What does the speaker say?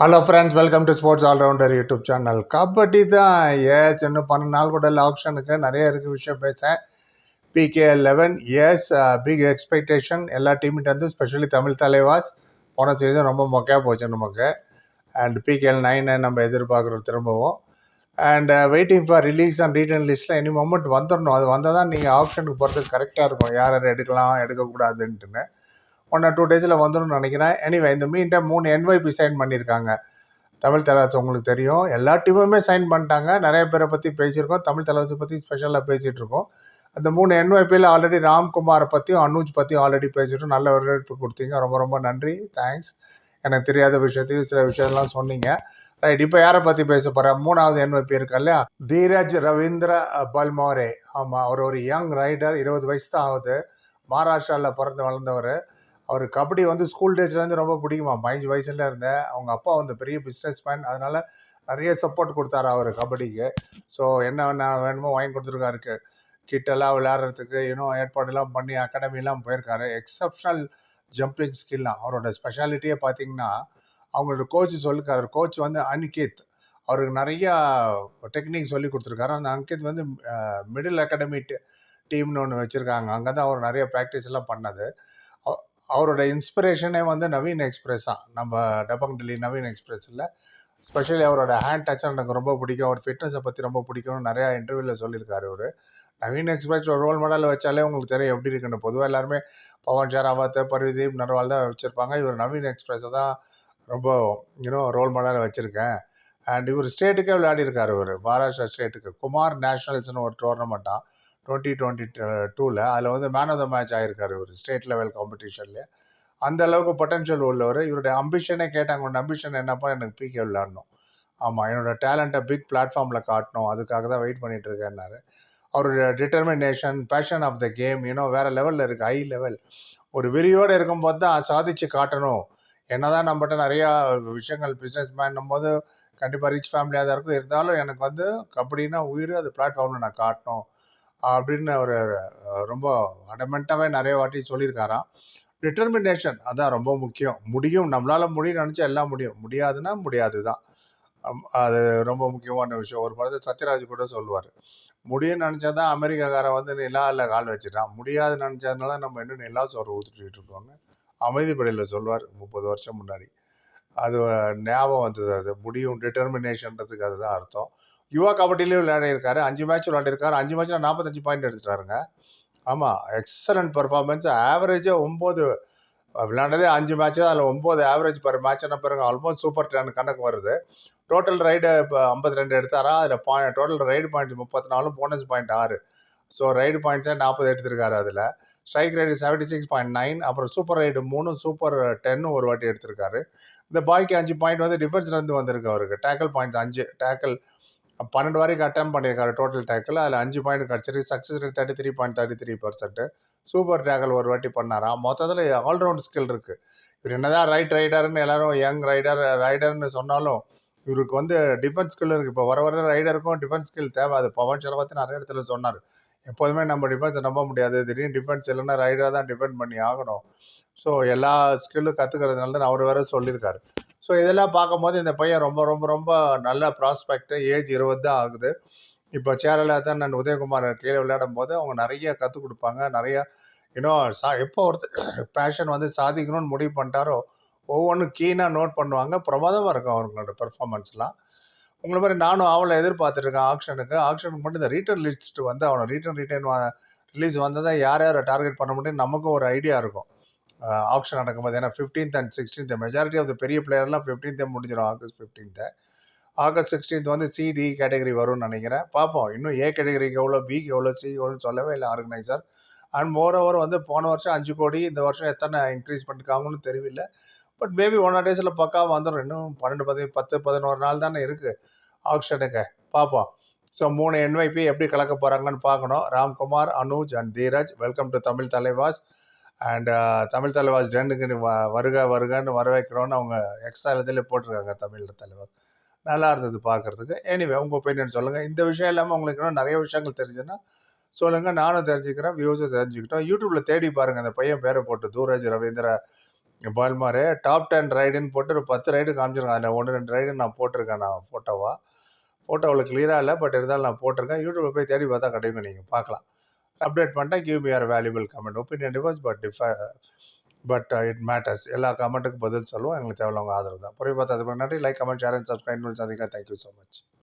Hello friends welcome to sports allrounder YouTube channel kabaddi தான் ace இன்னும் பன்னெண்டு நாள் கூட இல்லை. ஆப்ஷனுக்கு நிறைய இருக்குது விஷயம் பேசேன். PK eleven is big expectation எல்லா டீமிட்ட வந்து ஸ்பெஷலி தமிழ் தலைவாஸ் போன சீசன் ரொம்ப மொக்கையாக போச்சு நமக்கு. அண்ட் பிகேஎல் நைனை நம்ம எதிர்பார்க்குறோம் திரும்பவும். And waiting for release and return லிஸ்ட்டில் எனி மொமெண்ட் வந்துடணும் அது வந்தால் தான் நீங்கள் ஆப்ஷனுக்கு போகிறதுக்கு கரெக்டாக இருக்கும். யார் யார் எடுக்கலாம் எடுக்கக்கூடாதுன்ட்டுன்னு. ஒன் ஆர் டூ டேஸில் வந்துடும் நினைக்கிறேன். எனிவே இந்த மீன்ட்ட மூணு என்வைபி சைன் பண்ணியிருக்காங்க. தமிழ் தலைவாசி உங்களுக்கு தெரியும். எல்லா டீமுமே சைன் பண்ணிட்டாங்க. நிறைய பேரை பற்றி பேசியிருக்கோம். தமிழ் தலைவாசி பற்றி ஸ்பெஷலாக பேசிகிட்டு இருக்கோம் அந்த மூணு என்ஒய்பியில் ஆல்ரெடி ராம்குமாரை பற்றியும் அனுஜ் பற்றியும் ஆல்ரெடி பேசிட்டோம் நல்ல வரவேற்பு கொடுத்தீங்க. ரொம்ப ரொம்ப நன்றி. தேங்க்ஸ் எனக்கு தெரியாத விஷயத்தையும் சில விஷயம்லாம் சொன்னீங்க. ரைட் இப்போ யாரை பற்றி பேச போகிறேன் மூணாவது என்ஒய்பி இருக்கா இல்லையா? தீரஜ் ரவீந்திர பல்மோரே. ஆமாம் அவர் ஒரு யங் ரைடர் இருபது வயசு தான் ஆகுது. மகாராஷ்டிராவில் பிறந்து வளர்ந்தவர். அவர் கபடி வந்து ஸ்கூல் டேஸ்லேருந்து ரொம்ப பிடிக்குமா? பதினஞ்சு வயசுல இருந்தேன் அவங்க அப்பா வந்து பெரிய பிஸ்னஸ் மேன் அதனால நிறைய சப்போர்ட் கொடுத்தாரு அவர் கபடிக்கு. ஸோ என்ன வேணுமோ வாங்கி கொடுத்துருக்காருக்கு கிட்டெல்லாம் விளையாடுறதுக்கு இன்னும் ஏற்பாடுலாம் பண்ணி அகாடமிலாம் போயிருக்காரு. எக்ஸப்ஷனல் ஜம்பிங் ஸ்கில்லாம் அவரோட ஸ்பெஷாலிட்டியே பார்த்தீங்கன்னா அவங்களோட கோச் சொல்லிருக்காரு. கோச் வந்து அனிகேத். அவருக்கு நிறையா டெக்னிக் சொல்லி கொடுத்துருக்காரு. அந்த அங்கித் வந்து மிடில் அகாடமி டீம்னு ஒன்று வச்சுருக்காங்க. அங்கே தான் அவர் நிறைய ப்ராக்டிஸ் எல்லாம் பண்ணது. அவரோட இன்ஸ்பிரேஷனே வந்து நவீன் எக்ஸ்பிரஸ் தான். நம்ம டபங் டெல்லி நவீன் எக்ஸ்பிரஸில் ஸ்பெஷலி அவரோட ஹேண்ட் டச் எனக்கு ரொம்ப பிடிக்கும். அவர் ஃபிட்னஸை பற்றி ரொம்ப பிடிக்கும்னு நிறையா இன்டர்வியூவில் சொல்லியிருக்காரு அவர். நவீன் எக்ஸ்பிரஸ் ஒரு ரோல் மாடல் வச்சாலே உங்களுக்கு தெரியும் எப்படி இருக்குன்னு. பொதுவாக எல்லாருமே பவன் ஷராவத் பரிதீப் நர்வால் தான் வச்சுருப்பாங்க. இவர் நவீன் எக்ஸ்பிரஸை தான் ரொம்ப யூனோ ரோல் மாடலாக வச்சுருக்கேன். அண்ட் இவர் ஸ்டேட்டுக்கே விளையாடிருக்கார் இவர். மகாராஷ்டிரா ஸ்டேட்டுக்கு குமார் நேஷனல்ஸ்னு ஒரு டோர்னமெண்ட்டாக டுவெண்ட்டி டுவெண்ட்டி டூவில் அதில் வந்து மேன் ஆஃப் த மேட்ச் ஆகிருக்கார் இவர் ஸ்டேட் லெவல் காம்படிஷன்லேயே அந்த அளவுக்கு பொட்டன்ஷியல் உள்ளவர். இவருடைய அம்பிஷனே கேட்டாங்க. உன் அம்பிஷன் என்னப்பா? எனக்கு பிகே விளையாடணும். ஆமாம் என்னோட டேலண்ட்டை பிக் பிளாட்ஃபார்மில் காட்டணும். அதுக்காக தான் வெயிட் பண்ணிகிட்டு இருக்கேன்னாரு அவருடைய determination passion of the game இன்னும் வேறு லெவலில் இருக்குது ஹை லெவல் ஒரு வெறியோடு இருக்கும்போது தான் சாதிச்சு காட்டணும். என்னதான் நம்மகிட்ட நிறையா விஷயங்கள் பிஸ்னஸ் மேன் போது கண்டிப்பாக ரிச் ஃபேமிலியாக தான் இருக்கும். இருந்தாலும் எனக்கு வந்து கபடினா உயிர் அது பிளாட்ஃபார்மில் நான் காட்டணும் அப்படின்னு அவர் ரொம்ப அடமெண்ட்டாகவே நிறைய வாட்டி சொல்லியிருக்காராம். டிட்டர்மினேஷன் அதான் ரொம்ப முக்கியம். முடியும் நம்மளால் முடியும் நினச்சா எல்லாம் முடியும். முடியாதுன்னா முடியாது தான் அது ரொம்ப முக்கியமான விஷயம். ஒரு படத்தை சத்யராஜ் கூட சொல்லுவார். முடியும்னு நினச்சா தான் அமெரிக்காக்காரன் வந்து நிலாவில் கால் வச்சிட்டான் முடியாது நினச்சதுனால நம்ம இன்னும் நிலா சோறு ஊற்றிட்டு இருக்கோம்னு அமைதிப்படையில் சொல்வார் முப்பது வருஷம் முன்னாடி. அது ஞாபகம் வந்தது அது. முடியும் டிட்டர்மினேஷன்றதுக்கு அதுதான் அர்த்தம். யுவா கபடிலையும் விளையாடிருக்காரு அஞ்சு மேட்ச் விளையாடிருக்காரு அஞ்சு மேட்ச்சில் நாற்பத்தஞ்சு பாயிண்ட் எடுத்துட்டாருங்க. ஆமாம் எக்ஸலண்ட் பர்ஃபார்மன்ஸ் ஆவரேஜாக ஒம்பது விளாண்டதே அஞ்சு மேட்ச் அதில் ஒம்பது ஆவரேஜ் பர் மேட்ச் என்ன பாருங்க ஆல்மோஸ்ட் சூப்பர் டென் கணக்கு வருது. டோட்டல் ரைடு இப்போ ஐம்பத்தி ரெண்டு எடுத்தாரா? அதில் பாயிண்ட் டோட்டல் ரைடு பாயிண்ட்ஸ் முப்பத்தி நாலு போனஸ் பாயிண்ட் ஆறு ஸோ ரைடு பாயிண்ட்ஸே நாற்பது எடுத்திருக்காரு அதில். Strike rate seventy six point nine அப்புறம் சூப்பர் ரைடு மூணு சூப்பர் டென்னு ஒரு வாட்டி எடுத்திருக்காரு. இந்த பாய்க்கு அஞ்சு பாயிண்ட் வந்து டிஃபென்ஸ்லேருந்து வந்திருக்கு அவருக்கு. டேக்கிள் பாயிண்ட்ஸ் அஞ்சு. டேக்கிள் பன்னெண்டு வரைக்கும் அட்டம் பண்ணியிருக்காரு டோட்டல் டேக்கிள் அதில் அஞ்சு பாயிண்ட் கிடச்சிருக்கு. Success rate thirty three point thirty three percent super tackle ஒரு வாட்டி பண்ணாரா? மொத்தத்தில் ஆல்ரவுண்ட் ஸ்கில் இருக்குது இவர் என்னதான் ரைட் ரைடர்னு எல்லாரும் யங் ரைடர் ரைடர்னு சொன்னாலும் இவருக்கு வந்து டிஃபென்ஸ் ஸ்கில் இருக்குது இப்போ வர வர ரைடருக்கும் டிஃபென்ஸ் ஸ்கில் தேவை. அது பவன் ஷெரவத்து நிறைய இடத்துல சொன்னார். எப்போதுமே நம்ம டிஃபென்ஸை நம்ப முடியாது. திடீர்னு டிஃபென்ஸ் இல்லைன்னா ரைடராக தான் டிபெண்ட் பண்ணி ஆகணும். ஸோ எல்லா ஸ்கில்லும் கற்றுக்கிறதுனால தான் அவர் வேறு சொல்லியிருக்காரு. ஸோ இதெல்லாம் பார்க்கும்போது இந்த பையன் ரொம்ப ரொம்ப ரொம்ப நல்ல ப்ராஸ்பெக்ட் ஏஜ் இருபது தான் ஆகுது. இப்போ சேரல தான் நான் உதயகுமார் கீழே விளையாடும் போது அவங்க நிறைய கற்றுக் கொடுப்பாங்க. நிறைய இன்னும் சா எப்போ ஒருத்தர் பேஷன் வந்து சாதிக்கணும்னு முடிவு பண்ணிட்டாரோ ஒவ்வொன்றும் கீனாக நோட் பண்ணுவாங்க. பிரமாதமாக இருக்கும் அவங்களோட பெர்ஃபார்மன்ஸ்லாம் உங்களை மாதிரி நானும் அவளை எதிர்பார்த்துருக்கேன் ஆக்ஷனுக்கு. ஆக்ஷனுக்கு மட்டும் இந்த ரீட்டர்ன் லிஸ்ட் வந்து அவனை ரீட்டர்ன் ரிட்டர்ன் ரிலீஸ் வந்ததை யார் யாரை டார்கெட் பண்ண முடியும் நமக்கும் ஒரு ஐடியா இருக்கும். ஆப்ஷன் நடக்கும்போது. ஏன்னா fifteenth and sixteenth majority of the பெரிய பிளேயர்லாம் ஃபிஃப்டீன்த்தே முடிஞ்சிடும் ஆகஸ்ட் ஃபிஃப்டீன்த்து ஆகஸ்ட் சிக்ஸ்டீன்த் வந்து சிடி கேட்டகரி வரும்னு நினைக்கிறேன். பார்ப்போம். இன்னும் ஏ கேட்டகரிக்கு எவ்வளோ பிக்கு எவ்வளோ சி எவ்வளோன்னு சொல்லவே இல்லை ஆர்கனைசர் அண்ட் மோர் ஓவர் வந்து போன வருஷம் அஞ்சு கோடி இந்த வருஷம் எத்தனை இன்க்ரீஸ் பண்ணிருக்காங்கன்னு தெரியல பட் மேபி ஒன் ஆர் டேஸில் பக்காவாக வந்துடும் இன்னும் பன்னெண்டு பதி பத்து பதினோரு நாள் தானே இருக்குது ஆக்ஷனுக்கு பார்ப்போம். ஸோ மூணு என்வைபி எப்படி கலக்க போகிறாங்கன்னு பார்க்கணும். Ramkumar Anuj and Dheeraj welcome to Tamil Thalaivas. And uh, Tamil Thalaivas ஜெண்டுக்கு நீ வ- வருக வருகன்னு வரவேற்கிறோன்னு அவங்க எக்ஸ்ட்ரா இடத்துல போட்டிருக்காங்க தமிழ் தலைவர் நல்லா இருந்தது பார்க்கறதுக்கு. எனிவே உங்கள் ஒப்பீனியன் சொல்லுங்கள் இந்த விஷயம் இல்லாமல் உங்களுக்கு இன்னும் நிறைய விஷயங்கள் தெரிஞ்சுன்னா சொல்லுங்கள் நானும் தெரிஞ்சுக்கிறேன் வியூஸும் தெரிஞ்சுக்கிட்டோம். யூடியூப்பில் தேடி பாருங்கள் அந்த பையன் பேரை போட்டு தூரஜ் ரவீந்திர பால்மாரு. டாப் டென் ரைடுன்னு போட்டு ஒரு பத்து ரைடு காமிச்சிருக்கேன். அதில் ஒன்று ரெண்டு ரைடு நான் போட்டிருக்கேன் நான் ஃபோட்டோவாக ஃபோட்டோவில் கிளியராக இல்லை பட் இருந்தாலும் நான் போட்டிருக்கேன். யூடியூப்பில் போய் தேடி பார்த்தா கிடைக்கும் நீங்கள் பார்க்கலாம். அப்டேட் பண்ணிட்டேன் give me valuable comment opinion diverse but டிஃப but it matters எல்லா கமெண்ட்டுக்கும் பதில் சொல்லுவோம். எங்களுக்கு தேவையில்ல உங்கள் ஆதரவு தான். புரிய பார்த்ததுக்கு நன்றி like comment share and subscribe சந்திக்கிறேன் தேங்க்யூ ஸோ மச்